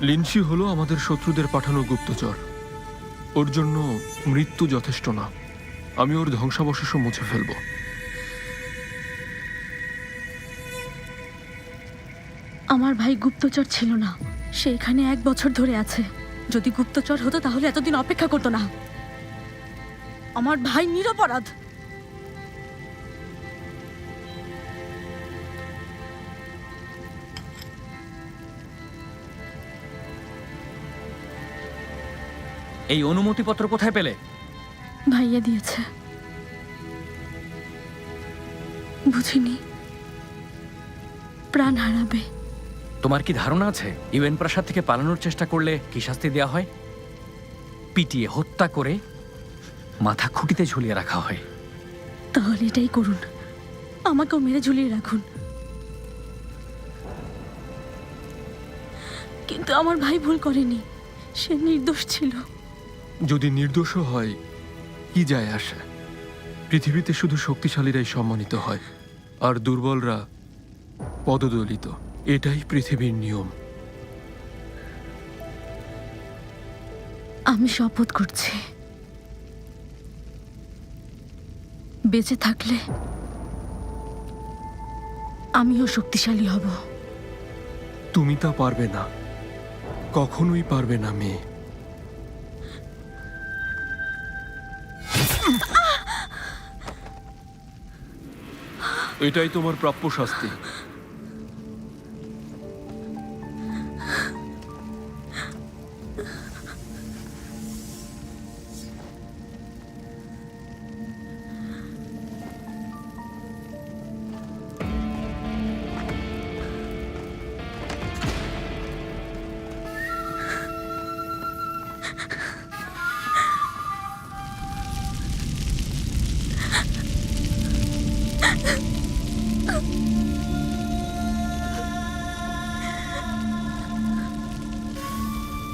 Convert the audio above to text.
লিনসি হলো আমাদের শত্রুদের পাঠানো গুপ্তচর। ওর জন্য মৃত্যু যথেষ্ট না। আমি ওর ধ্বংসাবশেষও মুছে ফেলব। আমার ভাই গুপ্তচর ছিল না। সে এখানে এক বছর ধরে আছে। যদি গুপ্তচর হতো তাহলে এতদিন অপেক্ষা করতো না। আমার ভাই নিরপরাধ। এই অনুমতিপত্র কোথায় পেলে? ভাইয়া দিয়েছে। বুঝিনি। প্রাণ হারাবে। তোমার কি ধারণা আছে? ইউএন প্রাসাদ থেকে পালানোর চেষ্টা করলে কি শাস্তি দেওয়া হয়? পিটিয়ে হত্যা করে মাথা খুঁটিতে ঝুলিয়ে রাখা হয়। তাহলে এটাই করুন। আমাকেও মেরে ঝুলিয়ে রাখুন। কিন্তু আমার ভাই ভুল করেনি। সে নির্দোষ ছিল। যদি নির্দোষ হয় কি যায় আসে? পৃথিবীতে শুধু শক্তিশালীরাই সম্মানিত হয় আর দুর্বলরা পদদলিত। এটাই পৃথিবীর নিয়ম। আমি শপথ করছি। বেঁচে থাকলে আমিও শক্তিশালী হব। তুমি তা পারবে না। কখনোই পারবে না মেয়ে। এটাই তোমার প্রাপ্য শাস্তি।